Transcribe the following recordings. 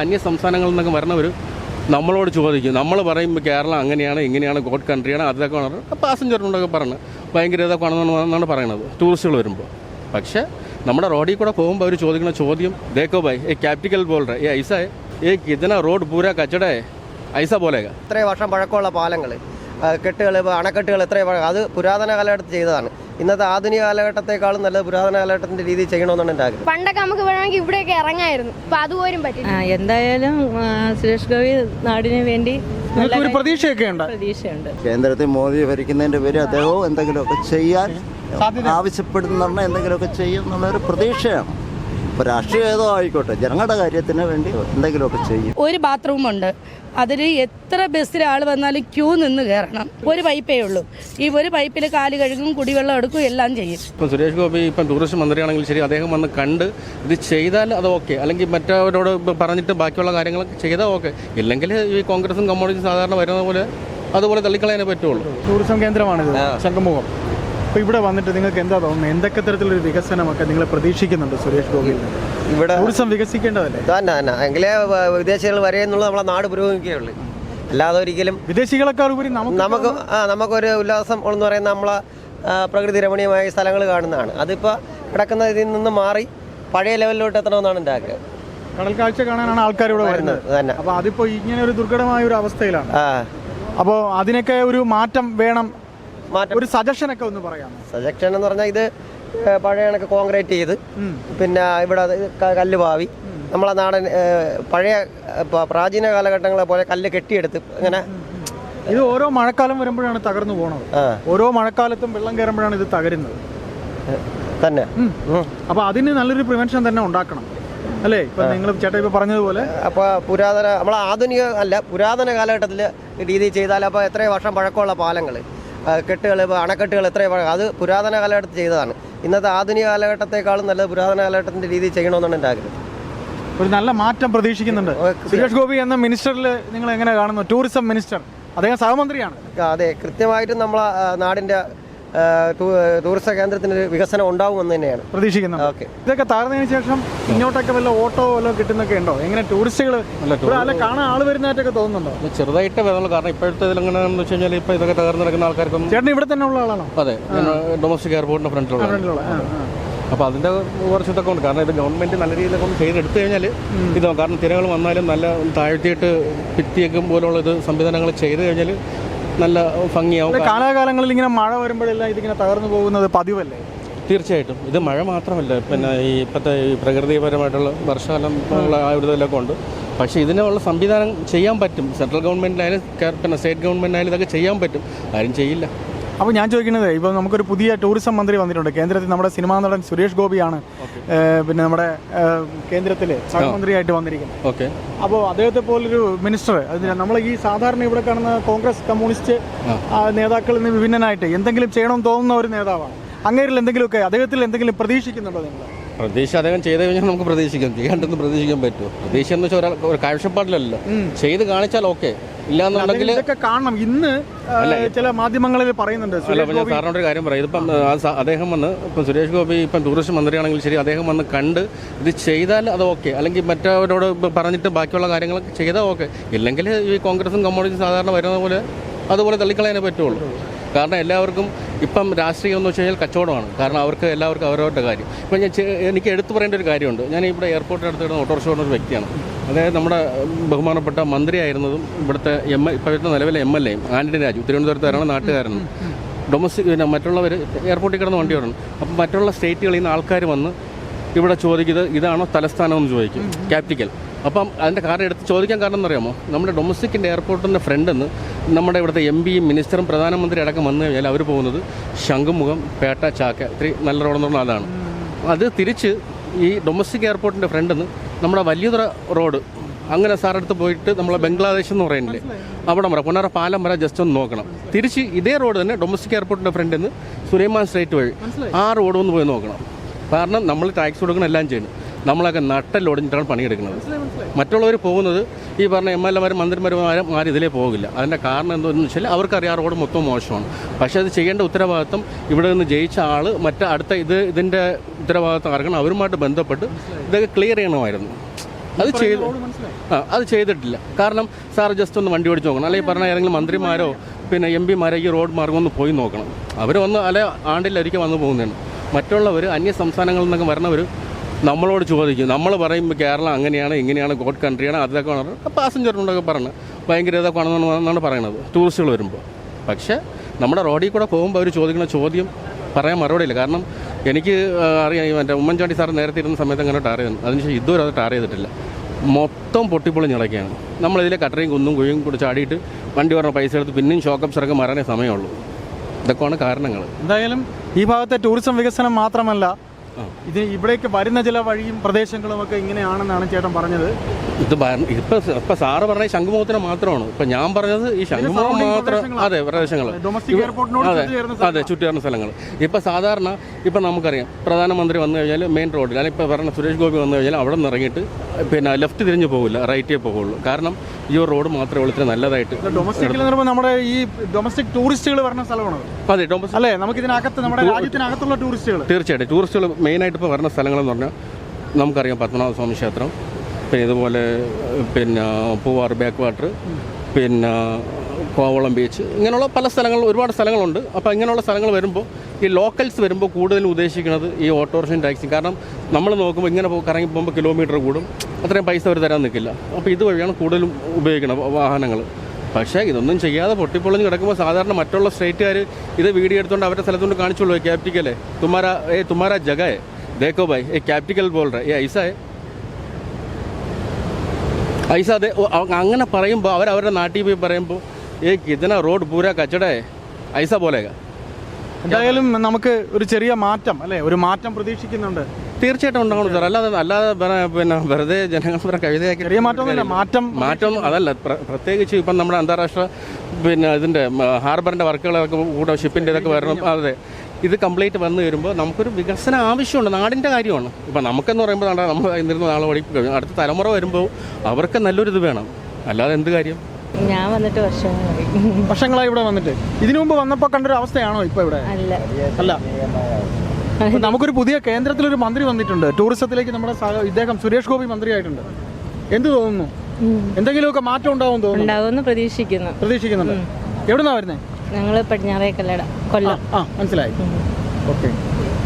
അന്യ സംസ്ഥാനങ്ങളിൽ നിന്നൊക്കെ വരണവർ നമ്മളോട് ചോദിക്കും. നമ്മൾ പറയും കേരളം അങ്ങനെയാണ് ഇങ്ങനെയാണ് ഗോഡ് കൺട്രിയാണ് അതൊക്കെ പറഞ്ഞു പാസഞ്ചറിനോടൊക്കെ പറഞ്ഞു ഭയങ്കര ഇതൊക്കെ ആണെന്നാണ് പറയണത്. ടൂറിസ്റ്റുകൾ വരുമ്പോൾ പക്ഷേ നമ്മുടെ റോഡിൽ കൂടെ പോകുമ്പോൾ അവർ ചോദിക്കുന്ന ചോദ്യം ദേക്കോ ബൈ ഏ ക്യാപിറ്റൽ പോലെ ഏ ഐസ ഏ കിതന റോഡ് പൂര കച്ചടേ ഐസ പോലെ ഇത്രയും വർഷം പഴക്കമുള്ള പാലങ്ങൾ കെട്ടുകൾ അണക്കെട്ടുകൾ എത്രയും അത് പുരാതന കാലഘട്ടത്തിൽ ചെയ്തതാണ്. ഇന്നത്തെ ആധുനിക കാലഘട്ടത്തെക്കാളും നല്ലത് പുരാതന കാലഘട്ടത്തിന്റെ രീതി ചെയ്യണമെന്നാണ് എന്റെ ആഗ്രഹം. പണ്ടൊക്കെ നമുക്ക് വേണമെങ്കിൽ ഇവിടെയൊക്കെ ഇറങ്ങായിരുന്നു. അപ്പൊ അതുപോലും പറ്റില്ല. ആ, എന്തായാലും സുരേഷ് ഗോപി നാടിന് വേണ്ടി ഒരു പ്രതീക്ഷയൊക്കെ ഉണ്ട്? പ്രതീക്ഷയുണ്ട്. കേന്ദ്രത്തിൽ മോദി ഭരിക്കുന്നതിന്റെ പേര് അദ്ദേഹവും എന്തെങ്കിലുമൊക്കെ ചെയ്യാൻ ആവശ്യപ്പെടുന്ന എന്തെങ്കിലുമൊക്കെ ചെയ്യും എന്നുള്ളൊരു പ്രതീക്ഷയാണ്. ഇപ്പോൾ രാഷ്ട്രീയം ഏതോ ആയിക്കോട്ടെ. ജനങ്ങളുടെ കാര്യത്തിന് വേണ്ടി എന്തെങ്കിലുമൊക്കെ ചെയ്യും. ഒരു ബാത്റൂം ഉണ്ട്. അതിൽ എത്ര ബസ്സിൽ ആൾ വന്നാലും ക്യൂ നിന്ന് കയറണം ഒരു പൈപ്പേ ഉള്ളൂ. ഈ ഒരു പൈപ്പിൽ കാൽ കഴുകും കുടിവെള്ളം എടുക്കും എല്ലാം ചെയ്യും. ഇപ്പം സുരേഷ് ഗോപി ഇപ്പം ടൂറിസ്റ്റ് മന്ത്രിയാണെങ്കിൽ ശരി അദ്ദേഹം വന്ന് കണ്ട് ഇത് ചെയ്താൽ അത് ഓക്കെ അല്ലെങ്കിൽ മറ്റവരോട് പറഞ്ഞിട്ട് ബാക്കിയുള്ള കാര്യങ്ങളൊക്കെ ചെയ്താൽ ഓക്കെ ഇല്ലെങ്കിൽ ഈ കോൺഗ്രസും കമ്മ്യൂണിസ്റ്റും സാധാരണ വരുന്ന പോലെ അതുപോലെ തള്ളിക്കളയാനേ പറ്റുള്ളൂ. ടൂറിസം കേന്ദ്രമാണ് ശംഖുമുഖം. അപ്പൊ ഇവിടെ വന്നിട്ട് നിങ്ങൾക്ക് എന്താ തോന്നുന്നത്? എന്തൊക്കെ തരത്തിലൊരു വികസനമൊക്കെ നിങ്ങൾ പ്രതീക്ഷിക്കുന്നുണ്ട് സുരേഷ് ഗോപി ഇവിടെ ടൂറിസം വികസിക്കേണ്ടതല്ലേ? തന്നെ തന്നെ. എങ്കിലേ വിദേശികൾ വരെയെന്നുള്ളത് നമ്മളെ നാട് പുരോഗമിക്കുകയുള്ളൂ അല്ലാതെ ഒരിക്കലും വിദേശികളെക്കാൾ ഉപരി നമുക്ക് ആ നമുക്കൊരു ഉല്ലാസം എന്ന് പറയുന്ന നമ്മളെ പ്രകൃതി രമണീയമായ സ്ഥലങ്ങൾ കാണുന്നതാണ്. അതിപ്പോൾ കിടക്കുന്ന ഇതിൽ നിന്ന് മാറി പഴയ ലെവലിലോട്ട് എത്തണമെന്നാണ് എന്റെ ആഗ്രഹം. കടൽ കാഴ്ച കാണാനാണ് ആൾക്കാർ ഇവിടെ വരുന്നത് തന്നെ. അപ്പൊ അതിപ്പോ ഇങ്ങനെ ഒരു ദുർഘടമായ ഒരു അവസ്ഥയിലാണ്. അപ്പോ അപ്പോൾ അതിനൊക്കെ ഒരു മാറ്റം വേണം മാറ്റം. ഒരു ഒക്കെ ഒന്ന് പറയാം സജക്ഷൻ എന്ന് പറഞ്ഞാൽ ഇത് പഴയ കണക്ക് കോൺക്രീറ്റ് ചെയ്ത് പിന്നെ ഇവിടെ കല്ല് പാവി. നമ്മളെ നാടൻ പഴയ പ്രാചീന കാലഘട്ടങ്ങളെ പോലെ കല്ല് കെട്ടിയെടുത്ത് അങ്ങനെ ഇത് ഓരോ മഴക്കാലം വരുമ്പോഴാണ് തകർന്നു പോണത്. ഓരോ മഴക്കാലത്തും വെള്ളം കയറുമ്പോഴാണ് ഇത് തകരുന്നത്. തന്നെ. അപ്പൊ അതിന് നല്ലൊരു പ്രിവെൻഷൻ തന്നെ ഉണ്ടാക്കണം. അല്ലേ? ഇപ്പൊ നിങ്ങൾ ചേട്ടാ ഇപ്പൊ പറഞ്ഞതുപോലെ. അപ്പൊ പുരാതന നമ്മളെ ആധുനിക അല്ല പുരാതന കാലഘട്ടത്തിൽ രീതി ചെയ്താൽ അപ്പൊ എത്രയും വർഷം പഴക്കമുള്ള പാലങ്ങൾ കെട്ടുകൾ അണക്കെട്ടുകൾ എത്രയും അത് പുരാതന കാലഘട്ടത്തിൽ ചെയ്തതാണ്. ഇന്നത്തെ ആധുനിക കാലഘട്ടത്തെക്കാളും നല്ലത് പുരാതന കാലഘട്ടത്തിന്റെ രീതി ചെയ്യണമെന്നാണ് എന്റെ ആഗ്രഹം. ഒരു നല്ല മാറ്റം പ്രതീക്ഷിക്കുന്നുണ്ട്. സുരേഷ് ഗോപി എന്ന മിനിസ്റ്ററിൽ നിങ്ങൾ എങ്ങനെ കാണുന്നു? Tourism minister. അദ്ദേഹം സഹമന്ത്രിയാണ്. അതെ. കൃത്യമായിട്ടും നമ്മളെ നാടിന്റെ ടൂറിസ്റ്റ് കേന്ദ്രത്തിന് ഒരു വികസനം ഉണ്ടാവുമെന്ന് തന്നെയാണ്. പ്രതീക്ഷിക്കുന്നത് ഓക്കെ. ഇതൊക്കെ താഴ്ന്നതിന് ശേഷം ഇങ്ങോട്ടൊക്കെ വല്ല ഓട്ടോ വല്ലതും കിട്ടുന്നൊക്കെ ഉണ്ടോ? എങ്ങനെ ടൂറിസ്റ്റുകൾ അല്ല കാണാൻ ആൾ വരുന്നതായിട്ടൊക്കെ തോന്നുന്നുണ്ടോ? ചെറുതായിട്ട് വരുന്നുള്ളൂ കാരണം ഇപ്പോഴത്തെ ഇതിലെങ്ങനെയാണെന്ന് വെച്ച് കഴിഞ്ഞാൽ ഇപ്പോൾ ഇതൊക്കെ തകർന്നു നടക്കുന്ന ആൾക്കാർക്കും ചേട്ടൻ ഇവിടെ തന്നെ ഉള്ള ആളാണോ? അതെ ഡൊമസ്റ്റിക് എയർപോർട്ടിന്റെ ഫ്രണ്ടിലുള്ള. അപ്പോൾ അതിന്റെ കുറച്ച് ഇതൊക്കെ ഉണ്ട്. കാരണം ഇത് ഗവൺമെന്റ് നല്ല രീതിയിലൊക്കെ ഒന്ന് ചെയ്തെടുത്തു കഴിഞ്ഞാൽ ഇത് കാരണം തിരകൾ വന്നാലും നല്ല താഴ്ത്തിയിട്ട് ഭിത്തിയൊക്കെ പോലുള്ള ഇത് സംവിധാനങ്ങൾ ചെയ്ത് കഴിഞ്ഞാൽ നല്ല ഭംഗിയാവും. കാലാകാലങ്ങളിൽ ഇങ്ങനെ മഴ വരുമ്പോഴെല്ലാം ഇതിങ്ങനെ തകർന്നു പോകുന്നത് പതിവല്ലേ? തീർച്ചയായിട്ടും. ഇത് മഴ മാത്രമല്ല. പിന്നെ ഈ ഇപ്പോഴത്തെ ഈ പ്രകൃതിപരമായിട്ടുള്ള വർഷകാലം ഉള്ള ആ ഒരു ഇതിലൊക്കെ ഉണ്ട്. പക്ഷേ ഇതിനുള്ള സംവിധാനം ചെയ്യാൻ പറ്റും. സെൻട്രൽ ഗവൺമെന്റിനായാലും പിന്നെ സ്റ്റേറ്റ് ഗവൺമെന്റിനായാലും ഇതൊക്കെ ചെയ്യാൻ പറ്റും. ആരും ചെയ്യില്ല. അപ്പോൾ ഞാൻ ചോദിക്കുന്നത് ഇപ്പോൾ നമുക്കൊരു പുതിയ ടൂറിസം മന്ത്രി വന്നിട്ടുണ്ട്. കേന്ദ്രത്തിൽ നമ്മുടെ സിനിമാ നടൻ സുരേഷ് ഗോപിയാണ് പിന്നെ നമ്മുടെ കേന്ദ്രത്തിൽ കേന്ദ്രത്തിലെ സഹമന്ത്രിയായിട്ട് വന്നിരിക്കുന്നത്. ഓക്കെ. അപ്പോൾ അദ്ദേഹത്തെ പോലൊരു മിനിസ്റ്റർ അതിന് നമ്മൾ ഈ സാധാരണ ഇവിടെ കാണുന്ന കോൺഗ്രസ് കമ്മ്യൂണിസ്റ്റ് നേതാക്കളിൽ നിന്ന് വിഭിന്നനായിട്ട് എന്തെങ്കിലും ചെയ്യണമെന്ന് തോന്നുന്ന ഒരു നേതാവാണ്. അങ്ങേരിൽ എന്തെങ്കിലുമൊക്കെ അദ്ദേഹത്തിൽ എന്തെങ്കിലും പ്രതീക്ഷിക്കുന്നുണ്ടോ നിങ്ങൾ? പ്രതീക്ഷ അദ്ദേഹം ചെയ്ത് കഴിഞ്ഞാൽ നമുക്ക് പ്രതീക്ഷിക്കാം. ചെയ്യാണ്ടെന്ന് പ്രതീക്ഷിക്കാൻ പറ്റുമോ? പ്രതീക്ഷ എന്ന് വെച്ചാൽ ഒരാൾ ഒരു കാഴ്ചപ്പാടിലല്ലോ ചെയ്ത് കാണിച്ചാൽ ഓക്കെ. ഇല്ലാന്നുണ്ടെങ്കിൽ ഇതൊക്കെ കാണണം. ഇന്ന് ചില മാധ്യമങ്ങളിൽ പറയുന്നുണ്ട്. സാറിനോട് ഒരു കാര്യം പറയാം. ഇതിപ്പം അദ്ദേഹം വന്ന് ഇപ്പം സുരേഷ് ഗോപി ഇപ്പം ടൂറിസ്റ്റ് മന്ത്രിയാണെങ്കിൽ ശരി അദ്ദേഹം വന്ന് കണ്ട് ഇത് ചെയ്താൽ അത് ഓക്കെ. അല്ലെങ്കിൽ മറ്റവരോട് പറഞ്ഞിട്ട് ബാക്കിയുള്ള കാര്യങ്ങളൊക്കെ ചെയ്താൽ ഓക്കെ. ഇല്ലെങ്കിൽ ഈ കോൺഗ്രസും കമ്മ്യൂണിസ്റ്റും സാധാരണ വരുന്ന പോലെ അതുപോലെ തള്ളിക്കളയാനേ പറ്റുള്ളൂ. കാരണം എല്ലാവർക്കും ഇപ്പം രാഷ്ട്രീയം എന്ന് വെച്ച് കഴിഞ്ഞാൽ കച്ചവടമാണ്. കാരണം അവർക്ക് എല്ലാവർക്കും അവരവരുടെ കാര്യം. ഇപ്പം ഞാൻ എനിക്ക് എടുത്തു പറയേണ്ട ഒരു കാര്യമുണ്ട്. ഞാൻ ഇവിടെ എയർപോർട്ടിൽ അടുത്ത് കിടന്ന ഓട്ടോറിക്ഷ ഓടുന്ന ഒരു വ്യക്തിയാണ്. അതായത് നമ്മുടെ ബഹുമാനപ്പെട്ട മന്ത്രിയായിരുന്നതും ഇവിടുത്തെ എം എൽ ഇപ്പോഴത്തെ നിലവിലെ എം എൽ എയും ആന്റണി രാജു തിരുവനന്തപുരത്തുകാരാണ് നാട്ടുകാരനും ഡൊമസ്റ്റിക് പിന്നെ മറ്റുള്ളവർ എയർപോർട്ടിൽ കിടന്ന് വണ്ടി ഓടണം അപ്പം മറ്റുള്ള സ്റ്റേറ്റുകളിൽ നിന്ന് ആൾക്കാർ വന്ന് ഇവിടെ ചോദിക്കുന്നത് ഇതാണോ തലസ്ഥാനം എന്ന് ചോദിക്കും. ക്യാപിറ്റൽ. അപ്പം അതിന്റെ കാരണം എടുത്ത് ചോദിക്കാൻ കാരണം എന്നറിയാമോ? നമ്മുടെ ഡൊമസ്റ്റിക്കിന്റെ എയർപോർട്ടിന്റെ ഫ്രണ്ടെന്ന് നമ്മുടെ ഇവിടുത്തെ എം പിയും മിനിസ്റ്ററും പ്രധാനമന്ത്രി അടക്കം വന്നു കഴിഞ്ഞാൽ അവർ പോകുന്നത് ശംഖുമുഖം പേട്ട ചാക്ക. ഇത്തിരി നല്ല റോഡെന്ന് പറഞ്ഞാൽ അതാണ്. അത് തിരിച്ച് ഈ ഡൊമസ്റ്റിക് എയർപോർട്ടിന്റെ ഫ്രണ്ടെന്ന് നമ്മുടെ വലിയതുറ റോഡ് അങ്ങനെ സാറടുത്ത് പോയിട്ട് നമ്മളെ ബംഗ്ലാദേശ് എന്ന് പറയുന്നില്ലേ? അവിടെ വരെ. പൊന്നാറ പാലം വരെ. ജസ്റ്റ് ഒന്ന് നോക്കണം. തിരിച്ച് ഇതേ റോഡ് തന്നെ ഡൊമസ്റ്റിക് എയർപോർട്ടിന്റെ ഫ്രണ്ടിൽ നിന്ന് സുലൈമാൻ സ്ട്രേറ്റ് വഴി ആ റോഡ് ഒന്ന് പോയി നോക്കണം. കാരണം നമ്മൾ ടാക്സ് കൊടുക്കണം എല്ലാം ചെയ്യണം. നമ്മളൊക്കെ നട്ടലൊടിഞ്ഞിട്ടാണ് പണിയെടുക്കുന്നത്. മറ്റുള്ളവർ പോകുന്നത് ഈ പറഞ്ഞ എം എൽ എമാരും മന്ത്രിമാരും ആരും ഇതിലേ പോകില്ല. അതിന്റെ കാരണം എന്താണെന്ന് വെച്ചാൽ അവർക്കറിയാം റോഡ് മൊത്തം മോശമാണ്. പക്ഷേ അത് ചെയ്യേണ്ട ഉത്തരവാദിത്തം ഇവിടെ നിന്ന് ജയിച്ച ആൾ മറ്റേ അടുത്ത ഇത് ഇതിന്റെ ഉത്തരവാദിത്തം ആർക്കണം അവരുമായിട്ട് ബന്ധപ്പെട്ട് ഇതൊക്കെ ക്ലിയർ ചെയ്യണമായിരുന്നു. അത് ചെയ്ത് ആ അത് ചെയ്തിട്ടില്ല. കാരണം സാർ ജസ്റ്റ് ഒന്ന് വണ്ടി ഓടിച്ച് നോക്കണം. അല്ലെങ്കിൽ പറഞ്ഞ ഏതെങ്കിലും മന്ത്രിമാരോ പിന്നെ എം പിമാരോ ഈ റോഡ് മാർഗം ഒന്ന് പോയി നോക്കണം. അവർ വന്ന് അല്ലെ ആണ്ടിലൊരിക്കൽ വന്ന് പോകുന്നതാണ്. മറ്റുള്ളവർ അന്യ സംസ്ഥാനങ്ങളിൽ നിന്നൊക്കെ വരണവർ നമ്മളോട് ചോദിക്കും. നമ്മൾ പറയുമ്പോൾ കേരളം അങ്ങനെയാണ് ഇങ്ങനെയാണ് ഗോഡ് കൺട്രിയാണ് അതൊക്കെ പറഞ്ഞു പാസഞ്ചറിനോടൊക്കെ പറഞ്ഞ് ഭയങ്കര ഇതൊക്കെ ആണെന്നാണ് പറയണത്. ടൂറിസ്റ്റുകൾ വരുമ്പോൾ പക്ഷേ നമ്മുടെ റോഡിൽ കൂടെ പോകുമ്പോൾ അവർ ചോദിക്കുന്ന ചോദ്യം പറയാൻ മറുപടിയില്ല. കാരണം എനിക്ക് അറിയാം എന്റെ ഉമ്മൻചാണ്ടി സാർ നേരത്തെ ഇരുന്ന സമയത്ത് അങ്ങനെ ടാർ ചെയ്തു അതിനുശേഷം ഇതുവരെ അത് ടാർ ചെയ്തിട്ടില്ല. മൊത്തം പൊട്ടിപ്പൊളിഞ്ഞിടയ്ക്കാണ് നമ്മളിതിലെ കട്ടറയും കുന്നും കുഴിയും കൂടി ചാടിയിട്ട് വണ്ടി പറഞ്ഞ പൈസ എടുത്ത് പിന്നെയും ഷോക്കപ്പ് ഇറക്കി മാറാനേ സമയമുള്ളൂ. ഇതൊക്കെയാണ് കാരണങ്ങൾ എന്തായാലും ഈ ഭാഗത്തെ ടൂറിസം വികസനം മാത്രമല്ല ഇത് ഇവിടേക്ക് വരുന്ന ചില വഴിയും പ്രദേശങ്ങളും ഒക്കെ ഇങ്ങനെയാണെന്നാണ് ചേട്ടൻ പറഞ്ഞത്. ഇത് ഇപ്പൊ ഇപ്പൊ സാറ് പറഞ്ഞ ശംഖുമുഖത്തിന് മാത്രമാണ്. ഇപ്പൊ ഞാൻ പറഞ്ഞത് ഈ ശംഖുമുഖം മാത്രം അതെ പ്രദേശങ്ങൾ അതെ അതെ ചുറ്റുചേർന്ന സ്ഥലങ്ങൾ ഇപ്പൊ സാധാരണ ഇപ്പൊ നമുക്കറിയാം പ്രധാനമന്ത്രി വന്നു കഴിഞ്ഞാൽ മെയിൻ റോഡിൽ അല്ലെങ്കിൽ ഇപ്പൊ പറഞ്ഞ സുരേഷ് ഗോപി വന്നു കഴിഞ്ഞാൽ അവിടെ നിന്ന് ഇറങ്ങിയിട്ട് പിന്നെ ലെഫ്റ്റ് തിരിഞ്ഞു പോകില്ല റൈറ്റേ പോകുള്ളൂ കാരണം ഈ ഒരു റോഡ് മാത്രമേ ഉള്ളൂ നല്ലതായിട്ട് നമ്മുടെ ഈ ഡൊമസ്റ്റിക് ടൂറിസ്റ്റുകൾ വരുന്ന സ്ഥലമാണ് അതെ ഡൊമസ്റ്റിക് അല്ലേ? നമുക്ക് ഇതിനകത്ത് നമ്മുടെ രാജ്യത്തിനകത്തുള്ള ടൂറിസ്റ്റുകൾ തീർച്ചയായിട്ടും. ടൂറിസ്റ്റുകൾ മെയിനായിട്ട് ഇപ്പോൾ വരുന്ന സ്ഥലങ്ങളെന്ന് പറഞ്ഞാൽ നമുക്കറിയാം പത്മനാഭ സ്വാമി ക്ഷേത്രം പിന്നെ ഇതുപോലെ പിന്നെ പൂവാർ ബാക്ക് വാട്ടർ പിന്നെ കോവളം ബീച്ച് ഇങ്ങനെയുള്ള പല സ്ഥലങ്ങൾ ഒരുപാട് സ്ഥലങ്ങളുണ്ട്. അപ്പോൾ ഇങ്ങനെയുള്ള സ്ഥലങ്ങൾ വരുമ്പോൾ ഈ ലോക്കൽസ് വരുമ്പോൾ കൂടുതലും ഉദ്ദേശിക്കുന്നത് ഈ ഓട്ടോറിക്ഷയും ടാക്സി കാരണം നമ്മൾ നോക്കുമ്പോൾ ഇങ്ങനെ കറങ്ങി പോകുമ്പോൾ കിലോമീറ്റർ കൂടും അത്രയും പൈസ അവർ തരാൻ നിൽക്കില്ല. അപ്പോൾ ഇതുവഴിയാണ് കൂടുതലും ഉപയോഗിക്കുന്നത് വാഹനങ്ങൾ. പക്ഷേ ഇതൊന്നും ചെയ്യാതെ പൊട്ടിപ്പൊളിഞ്ഞ് കിടക്കുമ്പോൾ സാധാരണ മറ്റുള്ള സ്റ്റേറ്റുകാർ ഇത് വീഡിയോ എടുത്തുകൊണ്ട് അവരുടെ സ്ഥലത്തുകൊണ്ട് കാണിച്ചുള്ളൂ ക്യാപിറ്റിക്കലെ തുമാര ഏ തുമാര ജഗ है देखो भाई ये कैपिटिकल बोल रहा है ये ऐसा है ऐसा दे ഓ, അവ- അങ്ങനെ പറയുമ്പോൾ അവർ അവരുടെ നാട്ടിൽ പോയി പറയുമ്പോൾ ഏ കിതന റോഡ് പൂര കച്ചട है ऐसा बोलेगा എന്തായാലും നമുക്ക് ഒരു ചെറിയ മാറ്റം അല്ലേ ഒരു മാറ്റം പ്രതീക്ഷിക്കുന്നുണ്ട് തീർച്ചയായിട്ടും ഉണ്ടാവണം സാർ. അല്ലാതെ അല്ലാതെ പിന്നെ വെറുതെ ജനങ്ങൾ കവിതയാക്കി ചെറിയ മാറ്റമൊന്നുമില്ല. മാറ്റം മാറ്റം അതല്ല. പ്ര- പ്രത്യേകിച്ച് ഇപ്പം നമ്മുടെ അന്താരാഷ്ട്ര പിന്നെ ഇതിന്റെ ഹാർബറിന്റെ വർക്കുകളൊക്കെ കൂടെ ഷിപ്പിന്റെ ഇതൊക്കെ വരണം. അതെ. ഇത് കംപ്ലീറ്റ് വന്നു വരുമ്പോൾ നമുക്കൊരു വികസന ആവശ്യമുണ്ട്. നാടിന്റെ കാര്യമാണ്. ഇപ്പം നമുക്കെന്ന് പറയുമ്പോൾ ദാണ്ടാ നമ്മൾ ഇന്നിരുന്ന നാളെ ഓടി അടുത്ത തലമുറ വരുമ്പോൾ അവർക്ക് നല്ലൊരു ഇത് വേണം. അല്ലാതെ എന്ത് കാര്യം? ഞാൻ വന്നിട്ട് വർഷങ്ങളായി. വർഷങ്ങളായി ഇവിടെ വന്നിട്ട്. ഇതിനു മുമ്പ് വന്നപ്പോൾ കണ്ടൊരു അവസ്ഥയാണോ ഇപ്പൊ ഇവിടെ? അല്ല. അല്ല. നമുക്കൊരു പുതിയ കേന്ദ്രത്തിലൊരു മന്ത്രി വന്നിട്ടുണ്ട്. ടൂറിസത്തിലേക്ക് നമ്മുടെ ഇദ്ദേഹം സുരേഷ് ഗോപി മന്ത്രിയായിട്ടുണ്ട്. എന്ത് തോന്നുന്നു? എന്തെങ്കിലുമൊക്കെ മാറ്റം ഉണ്ടാവും തോന്നുന്നു. പ്രതീക്ഷിക്കുന്നു. പ്രതീക്ഷിക്കുന്നുണ്ട്. എവിടുന്നാ വരുന്നേ? ഞങ്ങൾ പടിഞ്ഞാറേ കല്ലട കൊല്ലം. ആ മനസ്സിലായി. ഓക്കെ.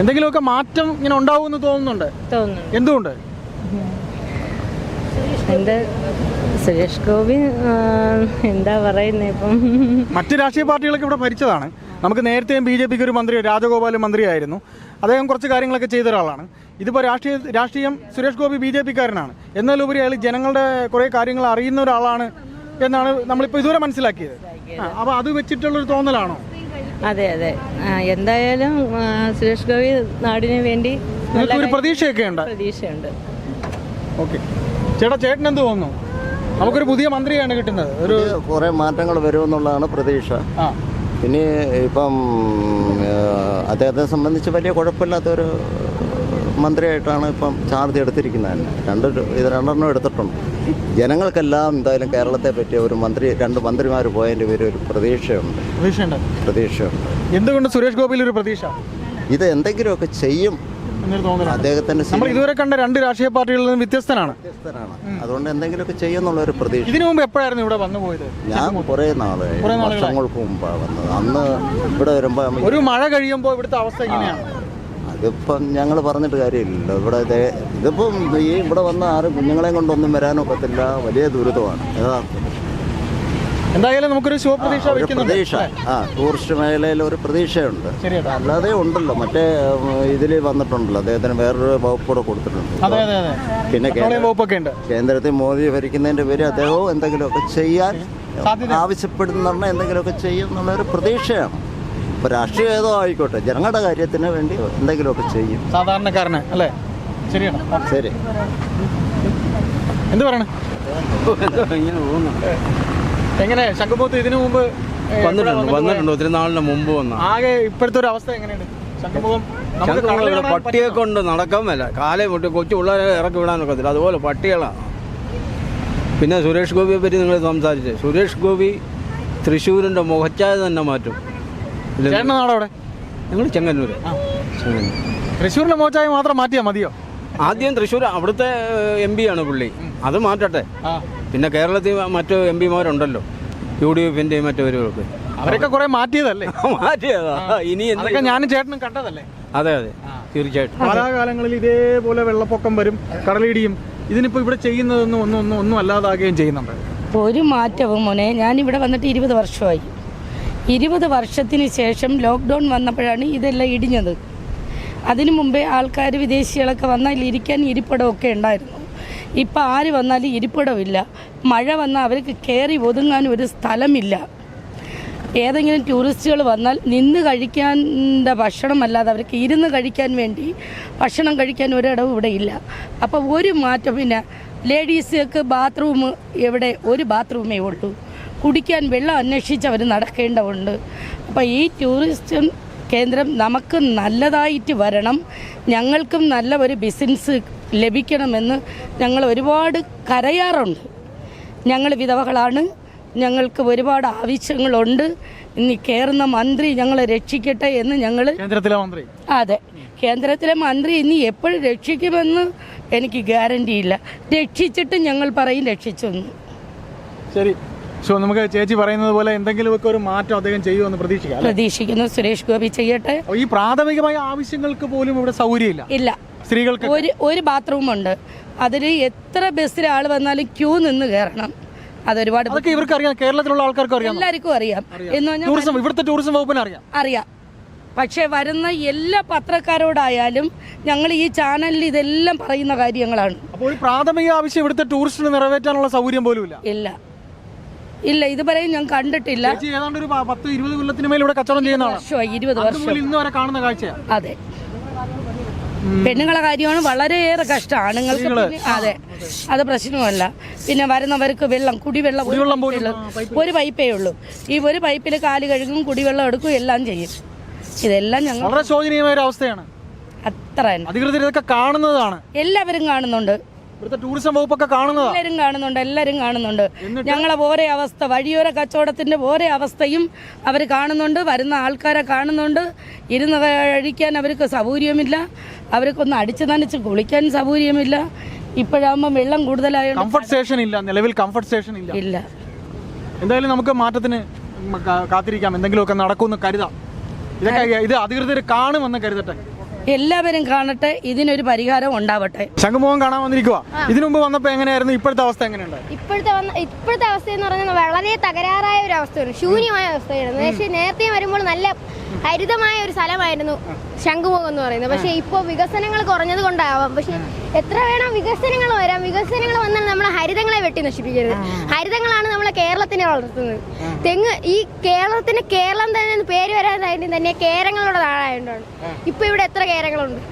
എന്തെങ്കിലുമൊക്കെ മാറ്റം ഇങ്ങനെ ഉണ്ടാവുമെന്ന് തോന്നുന്നുണ്ട്? തോന്നുന്നു. എന്തുകൊണ്ട്? എന്റെ സുരേഷ് ഗോപി എന്താ പറയുന്നേ ഇപ്പം? മറ്റു രാഷ്ട്രീയ പാർട്ടികളൊക്കെ ഇവിടെ ഭരിച്ചതാണ്. നമുക്ക് നേരത്തെയും ബി ജെ പിക്ക് ഒരു മന്ത്രി രാജഗോപാൽ മന്ത്രിയായിരുന്നു. അദ്ദേഹം കുറച്ച് കാര്യങ്ങളൊക്കെ ചെയ്ത ഒരാളാണ്. ഇതിപ്പോൾ രാഷ്ട്രീയ രാഷ്ട്രീയം സുരേഷ് ഗോപി ബി ജെ പിക്കാരനാണ്. എന്നാലുപരി അയാൾ ജനങ്ങളുടെ കുറേ കാര്യങ്ങൾ അറിയുന്ന ഒരാളാണ് എന്നാണ് നമ്മളിപ്പോൾ ഇതുവരെ മനസ്സിലാക്കിയത്. അപ്പോൾ അത് വെച്ചിട്ടുള്ളൊരു തോന്നലാണോ? അതെ അതെ. എന്തായാലും സുരേഷ് ഗോപി നാടിന് വേണ്ടി ഒരു പ്രതീക്ഷയൊക്കെ ഉണ്ട് പ്രതീക്ഷയുണ്ട്. ഓക്കെ. ചേട്ടാ ചേട്ടൻ എന്ത് തോന്നുന്നു? നമുക്കൊരു പുതിയ മന്ത്രിയാണ് കിട്ടുന്നത്. ഒരു കുറെ മാറ്റങ്ങൾ വരുമെന്നുള്ളതാണ് പ്രതീക്ഷ. ആ. ഇനി ഇപ്പം അദ്ദേഹത്തെ സംബന്ധിച്ച് വലിയ കുഴപ്പമില്ലാത്തൊരു മന്ത്രിയായിട്ടാണ് ഇപ്പം ചാർജ് എടുത്തിരിക്കുന്നത്. തന്നെ രണ്ട് ഇത് രണ്ടെണ്ണം എടുത്തിട്ടുണ്ട്. ജനങ്ങൾക്കെല്ലാം എന്തായാലും കേരളത്തെ പറ്റിയ ഒരു മന്ത്രി രണ്ട് മന്ത്രിമാർ പോയതിന്റെ പേര് ഒരു പ്രതീക്ഷയുണ്ട്. പ്രതീക്ഷയുണ്ട്. പ്രതീക്ഷയുണ്ട്. എന്തുകൊണ്ട് സുരേഷ് ഗോപിയിൽ ഒരു പ്രതീക്ഷ? ഇത് എന്തെങ്കിലുമൊക്കെ ചെയ്യും എന്നൊരു തോന്നലാണ്. അദ്ദേഹത്തിന്റെ നമ്മൾ ഇതുവരെ കണ്ട രണ്ട് രാഷ്ട്രീയ പാർട്ടികളിൽ നിന്ന് വ്യത്യസ്തനാണ്. വ്യത്യസ്തനാണ്. അതുകൊണ്ട് എന്തെങ്കിലുമൊക്കെ ചെയ്യുമെന്നുള്ളൊരു പ്രതീക്ഷ. ഇതിനു മുമ്പ് എപ്പോഴായിരുന്നു ഇവിടെ വന്നു പോയത്? ഞാൻ കുറേ നാൾ. വർഷങ്ങൾക്ക് മുമ്പാണ് വന്നത്. അന്ന് ഇവിടെ വരുമ്പോൾ ഒരു മഴ കഴിയുമ്പോൾ ഇവിടുത്തെ അവസ്ഥ ഇങ്ങനെയാണ്. അതിപ്പം ഞങ്ങൾ പറഞ്ഞിട്ട് കാര്യമില്ലല്ലോ ഇവിടെ ഇത് ഇതിപ്പം ഈ ഇവിടെ വന്ന ആരും കുഞ്ഞുങ്ങളെയും കൊണ്ടൊന്നും വരാനൊക്കത്തില്ല. വലിയ ദുരിതമാണ്. യഥാർത്ഥത്തിൽ. എന്തായാലും നമുക്കൊരു ശുഭപ്രതീക്ഷ വെക്കുന്നുണ്ട് പ്രതീക്ഷ. ആ ടൂറിസ്റ്റ് മേഖലയിൽ ഒരു പ്രതീക്ഷയുണ്ട്. ശരിയേട്ടാ അല്ലാതെ ഉണ്ടല്ലോ. മറ്റേ ഇതിൽ വന്നിട്ടുണ്ടല്ലോ. അദ്ദേഹത്തിന് വേറൊരു വകുപ്പ് കൂടെ കൊടുത്തിട്ടുണ്ട്. അതെ അതെ അതെ. പിന്നെ പെട്രോളിയം കേന്ദ്ര- വകുപ്പൊക്കെ ഉണ്ട്? കേന്ദ്രത്തിൽ മോദി ഭരിക്കുന്നതിന്റെ പേര് അദ്ദേഹവും എന്തെങ്കിലുമൊക്കെ ചെയ്യാൻ സാധ്യത. ആവശ്യപ്പെടുന്ന എന്തെങ്കിലുമൊക്കെ ചെയ്യും എന്നുള്ളൊരു പ്രതീക്ഷയാണ്. ഇപ്പോൾ രാഷ്ട്രീയം ഏതോ ആയിക്കോട്ടെ. ജനങ്ങളുടെ കാര്യത്തിന് വേണ്ടി എന്തെങ്കിലുമൊക്കെ ചെയ്യും. സാധാരണക്കാരന് അല്ലേ? ശരിയാണ് ശരി. എന്ത് പറയണേ? എങ്ങനെ? ശംഖുമുഖത്ത് ഇതിനു മുമ്പ് വന്നിട്ടുണ്ട് വന്നിട്ടുണ്ട് ഒത്തിരി നാളിന് മുമ്പ് വന്ന. ആകെ ഇപ്പോഴത്തെ ഒരു അവസ്ഥ എങ്ങനെയുണ്ട്? ശംഖുമുഖം പട്ടിയെ കൊണ്ട് നടക്കാൻ മേല. കാലേ പൊട്ടി കൊച്ചു പിള്ളേരെ ഇറക്കി വിടാനൊക്കത്തില്ല അതുപോലെ പട്ടികളാണ് പിന്നെ സുരേഷ് ഗോപിയെ പറ്റി നിങ്ങൾ സംസാരിച്ച്. സുരേഷ് ഗോപി തൃശ്ശൂരിന്റെ മുഖച്ചായ തന്നെ മാറ്റും. അവിടെ ഞങ്ങൾ ചെങ്ങന്നൂര്. തൃശ്ശൂരിന്റെ മുഖച്ചായ മാത്രം മാറ്റിയാൽ മതിയോ? ആദ്യം തൃശ്ശൂർ അവിടുത്തെ എം ആണ് പുള്ളി. അത് മാറ്റട്ടെ. പിന്നെ കേരളത്തിൽ മറ്റു എം പിമാരുണ്ടല്ലോ യു ഡി എഫിന്റെയും മറ്റവരുമൊക്കെ. അവരൊക്കെ കുറെ മാറ്റിയതല്ലേ? മാറ്റിയതാ. ഇനി എന്തൊക്കെ അതൊക്കെ ഞാനും ചേട്ടനും കണ്ടതല്ലേ? അതെ അതെ. തീർച്ചയായിട്ടും. കാലാകാലങ്ങളിൽ ഇതേപോലെ വെള്ളപ്പൊക്കം വരും കടലിടിയും ഇതിനിപ്പോ ഇവിടെ ചെയ്യുന്നതൊന്നും ഒന്നും ഒന്നും ഒന്നും അല്ലാതാകുകയും ചെയ്യുന്നുണ്ട്. ഒരു മാറ്റവും മോനെ ഞാനിവിടെ വന്നിട്ട് ഇരുപത് വർഷമായി. ഇരുപത് വർഷത്തിന് ശേഷം ലോക്ക്ഡൗൺ വന്നപ്പോഴാണ് ഇതെല്ലാം ഇടിഞ്ഞത്. അതിനു മുമ്പേ ആൾക്കാർ വിദേശികളൊക്കെ വന്നാൽ ഇരിക്കാൻ ഇരിപ്പിടമൊക്കെ ഉണ്ടായിരുന്നു. ഇപ്പം ആര് വന്നാലും ഇരിപ്പിടമില്ല മഴ വന്നാൽ അവർക്ക് കയറി ഒതുങ്ങാൻ ഒരു സ്ഥലമില്ല. ഏതെങ്കിലും ടൂറിസ്റ്റുകൾ വന്നാൽ നിന്ന് കഴിക്കാന്റെ ഭക്ഷണമല്ലാതെ അവർക്ക് ഇരുന്ന് കഴിക്കാൻ വേണ്ടി ഭക്ഷണം കഴിക്കാൻ ഒരിടവും ഇവിടെ ഇല്ല. അപ്പോൾ ഒരു മാറ്റം പിന്നെ ലേഡീസുകൾക്ക് ബാത്റൂം എവിടെ ഒരു ബാത്റൂമേ ഉള്ളൂ. കുടിക്കാൻ വെള്ളം അന്വേഷിച്ച് അവർ നടക്കേണ്ടതുണ്ട്. അപ്പോൾ ഈ ടൂറിസ്റ്റ് കേന്ദ്രം നമുക്ക് നല്ലതായിട്ട് വരണം. ഞങ്ങൾക്കും നല്ല ഒരു ബിസിനസ് ലഭിക്കണമെന്ന് ഞങ്ങൾ ഒരുപാട് കരയാറുണ്ട്. ഞങ്ങൾ വിധവകളാണ്. ഞങ്ങൾക്ക് ഒരുപാട് ആവശ്യങ്ങളുണ്ട്. ഇനി കയറുന്ന മന്ത്രി ഞങ്ങളെ രക്ഷിക്കട്ടെ എന്ന് ഞങ്ങൾ കേന്ദ്രത്തിലെ മന്ത്രി. അതെ. കേന്ദ്രത്തിലെ മന്ത്രി ഇനി എപ്പോഴും രക്ഷിക്കുമെന്ന് എനിക്ക് ഗ്യാരണ്ടി ഇല്ല. രക്ഷിച്ചിട്ട് ഞങ്ങൾ പറയും രക്ഷിച്ചു ശരി. സോ നമുക്ക് ചേച്ചി പറയുന്നത് പോലെ എന്തെങ്കിലുമൊക്കെ ഒരു മാറ്റം അദ്ദേഹം ചെയ്യുമെന്ന് പ്രതീക്ഷിക്കാം പ്രതീക്ഷിക്കുന്നു. സുരേഷ് ഗോപി ചെയ്യട്ടെ. ഈ പ്രാഥമികമായ ആവശ്യങ്ങൾക്ക് പോലും ഇവിടെ സൗകര്യമില്ല. ഇല്ല. സ്ത്രീകൾക്ക് ഒരു ഒരു ബാത്റൂം ഉണ്ട്. അതിൽ എത്ര ബസ്സിൽ ആൾ വന്നാലും ക്യൂ നിന്ന് കയറണം. അതൊരുപാട് അതൊക്കെ ഇവർക്ക് അറിയാം കേരളത്തിലുള്ള ആൾക്കാർക്ക് അറിയാം. എല്ലാവർക്കും അറിയാം. എന്ന് പറഞ്ഞാൽ ടൂറിസം ഇവിടുത്തെ ടൂറിസം വകുപ്പിന് അറിയാം. അറിയാം. പക്ഷേ വരുന്ന എല്ലാ പത്രക്കാരോടായാലും ഞങ്ങൾ ഈ ചാനലിൽ ഇതെല്ലാം പറയുന്ന കാര്യങ്ങളാണ്. അപ്പോൾ പ്രാഥമിക ആവശ്യം ഇവിടുത്തെ ടൂറിസ്റ്റിന് നിറവേറ്റാനുള്ള സൗകര്യം പോലും ഇല്ല. ഇല്ല ഇല്ല ഇതുവരെ ഞാൻ കണ്ടിട്ടില്ല. ഏതാണ്ട് ഒരു പത്ത് ഇരുപത് കൊല്ലത്തിന് മേലെ ഇവിടെ കച്ചവടം ചെയ്യുന്ന ഇരുപത് വർഷം. ഇന്ന് വരെ കാണുന്ന കാഴ്ചയാണ് അതെ. പെണ്ണുങ്ങളെ കാര്യമാണ് വളരെയേറെ കഷ്ടം. ആണുങ്ങൾക്ക് അതെ. അത് പ്രശ്നമല്ല. പിന്നെ വരുന്നവർക്ക് വെള്ളം കുടിവെള്ളം ഒരു പൈപ്പേ ഉള്ളൂ. ഈ ഒരു പൈപ്പിൽ കാൽ കഴുകും കുടിവെള്ളം എടുക്കും എല്ലാം ചെയ്യും. ഇതെല്ലാം ഞങ്ങൾ വളരെ ശോചനീയമായ ഒരു അവസ്ഥയാണ്. അത്ര അധികൃതർ ഇതൊക്കെ കാണുന്നതാണ്. എല്ലാവരും കാണുന്നുണ്ട്. ഇവിടുത്തെ ടൂറിസം വകുപ്പൊക്കെ കാണുന്നത്? എല്ലാവരും കാണുന്നുണ്ട് എല്ലാവരും കാണുന്നുണ്ട്. ഞങ്ങളെ ഓരോ അവസ്ഥ വഴിയോര കച്ചവടത്തിന്റെ ഓരോ അവസ്ഥയും അവർ കാണുന്നുണ്ട് വരുന്ന ആൾക്കാരെ കാണുന്നുണ്ട്. ഇരുന്ന് കഴിക്കാൻ അവർക്ക് സൗകര്യമില്ല അവർക്കൊന്ന് അടിച്ചു നനച്ച് കുളിക്കാൻ സൗകര്യമില്ല. ഇപ്പോഴാകുമ്പോൾ വെള്ളം കൂടുതലായോണ്ട് കംഫർട്ട് സ്റ്റേഷൻ ഇല്ല നിലവിൽ കംഫർട്ട് സ്റ്റേഷൻ ഇല്ല. ഇല്ല. എന്തായാലും നമുക്ക് മാറ്റത്തിന് കാത്തിരിക്കാം എന്തെങ്കിലുമൊക്കെ നടക്കുമെന്ന് കരുതാം. ഇതൊക്കെ ഇത് അധികൃതർ കാണുമെന്ന് കരുതട്ടെ. എല്ലാവരും കാണട്ടെ ഇതിനൊരു പരിഹാരം ഉണ്ടാവട്ടെ. ശംഖുമുഖം കാണാൻ വന്നിരിക്കുക ഇതിനു മുമ്പ് വന്നപ്പോൾ എങ്ങനെയായിരുന്നു? ഇപ്പോഴത്തെ അവസ്ഥ എങ്ങനെയുണ്ട്? ഇപ്പോഴത്തെ വന്ന ഇപ്പോഴത്തെ അവസ്ഥ എന്ന് പറഞ്ഞാൽ വളരെ തകരാറായ ഒരു അവസ്ഥയാണ്. ശൂന്യമായ അവസ്ഥയാണ്. പക്ഷേ നേരത്തെ വരുമ്പോൾ നല്ല ഹരിതമായ ഒരു സ്ഥലമായിരുന്നു ശംഖുമുഖം എന്ന് പറയുന്നത്. പക്ഷേ ഇപ്പോൾ വികസനങ്ങൾ കുറഞ്ഞത് കൊണ്ടാവാം. പക്ഷേ എത്ര വേണം വികസനങ്ങൾ വരാം? വികസനങ്ങൾ വന്നാൽ നമ്മളെ ഹരിതങ്ങളെ വെട്ടി നശിപ്പിക്കരുത്. ഹരിതങ്ങളാണ് നമ്മളെ കേരളത്തിനെ വളർത്തുന്നത്. തെങ്ങ് ഈ കേരളത്തിന് കേരളം തന്നെ പേര് വരാൻ തന്നെ കേരങ്ങളുടെ നാടായതുകൊണ്ടാണ് ഇപ്പൊ ഇവിടെ എത്ര കേരങ്ങളുണ്ട്?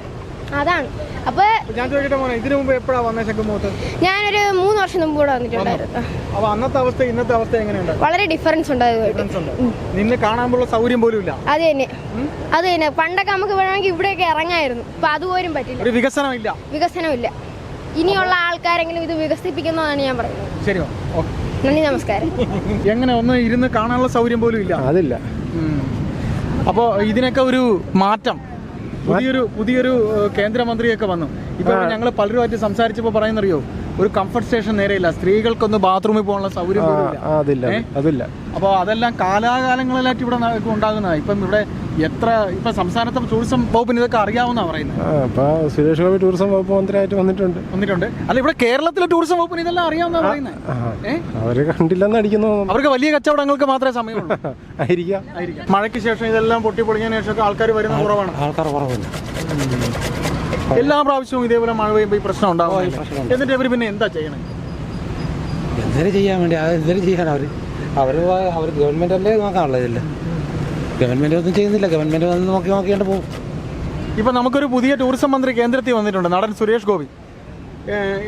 അതാണ്. അപ്പൊ ഞാൻ ചോദിക്കട്ടെ മോനെ ഇതിനു മുമ്പ് എപ്പോഴാണ് വന്ന ശംഖുമുഖത്ത്? ഞാനൊരു മൂന്ന് വർഷം മുമ്പ് കൂടെ വന്നിട്ടുണ്ടായിരുന്നു. അപ്പൊ അന്നത്തെ അവസ്ഥ ഇന്നത്തെ അവസ്ഥ എങ്ങനെയുണ്ട്? വളരെ ഡിഫറൻസ് ഉണ്ട് അതുമായിട്ട് നിന്നെ കാണാനുള്ള സൗകര്യം പോലും ഇല്ല. അത് തന്നെ. അത് തന്നെ. പണ്ടൊക്കെ നമുക്ക് വേണമെങ്കിൽ ഇവിടെയൊക്കെ ഇറങ്ങായിരുന്നു. അപ്പൊ അതുപോലും പറ്റില്ല. ഒരു വികസനം ഇല്ല വികസനമില്ല. ഇനിയുള്ള ആൾക്കാരെങ്കിലും ഇത് വികസിപ്പിക്കുന്നതാണ് ഞാൻ പറയുന്നത്. ശരി നന്ദി നമസ്കാരം. എങ്ങനെ ഒന്ന് ഇരുന്ന് കാണാനുള്ള സൗകര്യം പോലും ഇല്ല. അതില്ല. അപ്പോൾ ഇതിനൊക്കെ ഒരു മാറ്റം. പുതിയൊരു പുതിയൊരു കേന്ദ്രമന്ത്രിയൊക്കെ വന്നു. ഇപ്പൊ ഞങ്ങൾ പലരുമായിട്ട് സംസാരിച്ചപ്പോൾ പറയുന്നറിയോ? ഒരു കംഫർട്ട് സ്റ്റേഷൻ നേരെയില്ല. സ്ത്രീകൾക്കൊന്ന് ബാത്റൂമിൽ പോകാനുള്ള സൗകര്യം അതില്ല അപ്പൊ അതില്ല. അപ്പോൾ അതെല്ലാം കാലാകാലങ്ങളിലായിട്ട് ഇവിടെ ഉണ്ടാകുന്നതാണ് ഇപ്പം ഇവിടെ എത്ര ഇപ്പൊ സംസ്ഥാനത്തെ ടൂറിസം വകുപ്പിന് ഇതൊക്കെ അറിയാവുന്ന പറയുന്നത്. സുരേഷ് ഗോപി ടൂറിസം വകുപ്പ് മന്ത്രിയായിട്ട് വന്നിട്ടുണ്ട്. വന്നിട്ടുണ്ട്. അല്ല ഇവിടെ കേരളത്തിലെ ടൂറിസം വകുപ്പിന് ഇതെല്ലാം അറിയാവുന്ന പറയുന്നത് അവർ കണ്ടില്ലെന്ന് അടിക്കുന്നു അവർക്ക് വലിയ കച്ചവടങ്ങൾക്ക് മാത്രമേ സമയമുള്ളൂ. ആയിരിക്കാം. മഴയ്ക്ക് ശേഷം ഇതെല്ലാം പൊട്ടിപ്പൊളിഞ്ഞതിന് ശേഷം ആൾക്കാർ വരുന്ന കുറവാണ്. ആൾക്കാർ കുറവില്ല. എല്ലാ പ്രാവശ്യവും ഇതേപോലെ മഴ പെയ്യുമ്പോൾ ഈ പ്രശ്നം ഉണ്ടാവും. എന്നിട്ട് അവർ പിന്നെ എന്താ ചെയ്യണേ? എന്തിനു ചെയ്യാൻ വേണ്ടി? എന്തിനു ചെയ്യാൻ അവർ? അവർ അവർ ഗവൺമെന്റ് അല്ലേ നോക്കാനുള്ളതില്ല ഗവൺമെന്റ് ഒന്നും ചെയ്യുന്നില്ല. ഗവൺമെന്റ് വന്ന് നോക്കി നോക്കിയാണ്ട് പോകും. ഇപ്പൊ നമുക്കൊരു പുതിയ ടൂറിസം മന്ത്രി കേന്ദ്രത്തിൽ വന്നിട്ടുണ്ട്. നടൻ സുരേഷ് ഗോപി.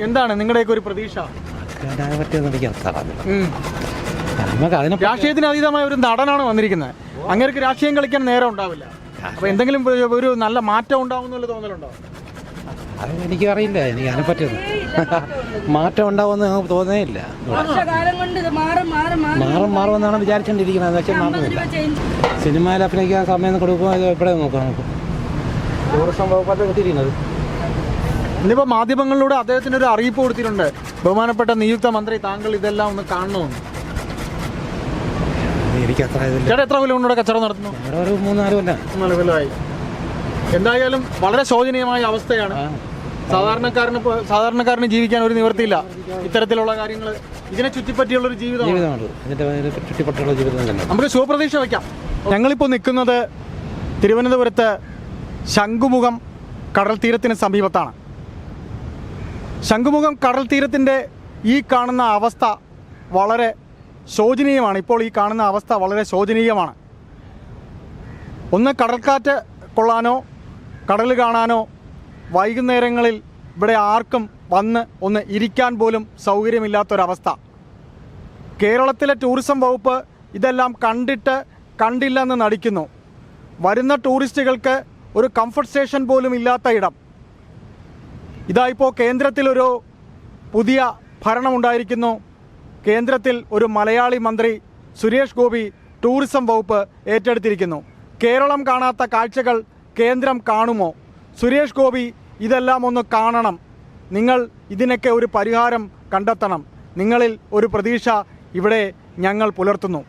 എന്താണ് നിങ്ങളുടെയൊക്കെ ഒരു പ്രതീക്ഷ? രാഷ്ട്രീയത്തിന് അതീതമായ ഒരു നടനാണ് വന്നിരിക്കുന്നത്. അങ്ങനെയൊക്കെ രാഷ്ട്രീയം കളിക്കാൻ നേരം ഉണ്ടാവില്ല. അപ്പൊ എന്തെങ്കിലും ഒരു- ഒരു നല്ല മാറ്റം ഉണ്ടാവും എന്നുള്ള തോന്നലുണ്ടോ? അത് എനിക്ക് അറിയില്ല എനിക്ക് അതിനെ പറ്റിയത്. മാറ്റം ഉണ്ടാവുമെന്ന് ഞങ്ങൾക്ക് തോന്നേ ഇല്ല. കൊണ്ട് ഇത് മാറും മാറും മാറും. മാറും മാറുമെന്നാണ് വിചാരിച്ചുകൊണ്ടിരിക്കുന്നത് എന്ന് വെച്ചാൽ മാറുന്നില്ല. സിനിമയിൽ അഭിനയിക്കാൻ സമയം കൊടുക്കുമ്പോൾ ഇത് എപ്പോഴേ നോക്കാം നമുക്ക്? ടൂറിസം വകുപ്പായിട്ട് കിട്ടിയിരിക്കുന്നത് ഇന്നിപ്പോൾ മാധ്യമങ്ങളിലൂടെ അദ്ദേഹത്തിന് ഒരു അറിയിപ്പ് കൊടുത്തിട്ടുണ്ട്. ബഹുമാനപ്പെട്ട നിയുക്ത മന്ത്രി താങ്കൾ ഇതെല്ലാം ഒന്ന് കാണണമെന്ന് എനിക്ക് അത്ര ഇതില്ല. ചേട്ടാ എത്ര കൊല്ലം കൊണ്ട് ഇവിടെ കച്ചവടം നടത്തുന്നു? ഒരു മൂന്നാൽ കൊല്ലം. മൂന്നാൽ കൊല്ലമായി എന്തായാലും വളരെ ശോചനീയമായ അവസ്ഥയാണ്. സാധാരണക്കാരന് സാധാരണക്കാരന് ജീവിക്കാൻ ഒരു നിവൃത്തിയില്ല. ഇത്തരത്തിലുള്ള കാര്യങ്ങൾ ഇതിനെ ചുറ്റിപ്പറ്റിയുള്ള ഒരു ജീവിതമാണ്. നമുക്ക് ശുഭപ്രതീക്ഷ വയ്ക്കാം. ഞങ്ങളിപ്പോൾ നിൽക്കുന്നത് തിരുവനന്തപുരത്ത് ശംഖുമുഖം കടൽ തീരത്തിന് സമീപത്താണ്. ശംഖുമുഖം കടൽ തീരത്തിന്റെ ഈ കാണുന്ന അവസ്ഥ വളരെ ശോചനീയമാണ്. ഇപ്പോൾ ഈ കാണുന്ന അവസ്ഥ വളരെ ശോചനീയമാണ്. ഒന്ന് കടൽക്കാറ്റ് കൊള്ളാനോ കടൽ കാണാനോ വൈകുന്നേരങ്ങളിൽ ഇവിടെ ആർക്കും വന്ന് ഒന്ന് ഇരിക്കാൻ പോലും സൗകര്യമില്ലാത്തൊരവസ്ഥ. കേരളത്തിലെ ടൂറിസം വകുപ്പ് ഇതെല്ലാം കണ്ടിട്ട് കണ്ടില്ലെന്ന് നടിക്കുന്നു. വരുന്ന ടൂറിസ്റ്റുകൾക്ക് ഒരു കംഫർട്ട് സ്റ്റേഷൻ പോലും ഇല്ലാത്ത ഇടം. ഇതാ ഇപ്പോൾ കേന്ദ്രത്തിലൊരു പുതിയ ഭരണമുണ്ടായിരിക്കുന്നു കേന്ദ്രത്തിൽ ഒരു മലയാളി മന്ത്രി സുരേഷ് ഗോപി ടൂറിസം വകുപ്പ് ഏറ്റെടുത്തിരിക്കുന്നു. കേരളം കാണാത്ത കാഴ്ചകൾ കേന്ദ്രം കാണുമോ? സുരേഷ് ഗോപി ഇതെല്ലാം ഒന്ന് കാണണം. നിങ്ങൾ ഇതിനൊക്കെ ഒരു പരിഹാരം കണ്ടെത്തണം. നിങ്ങളിൽ ഒരു പ്രതീക്ഷ ഇവിടെ ഞങ്ങൾ പുലർത്തുന്നു.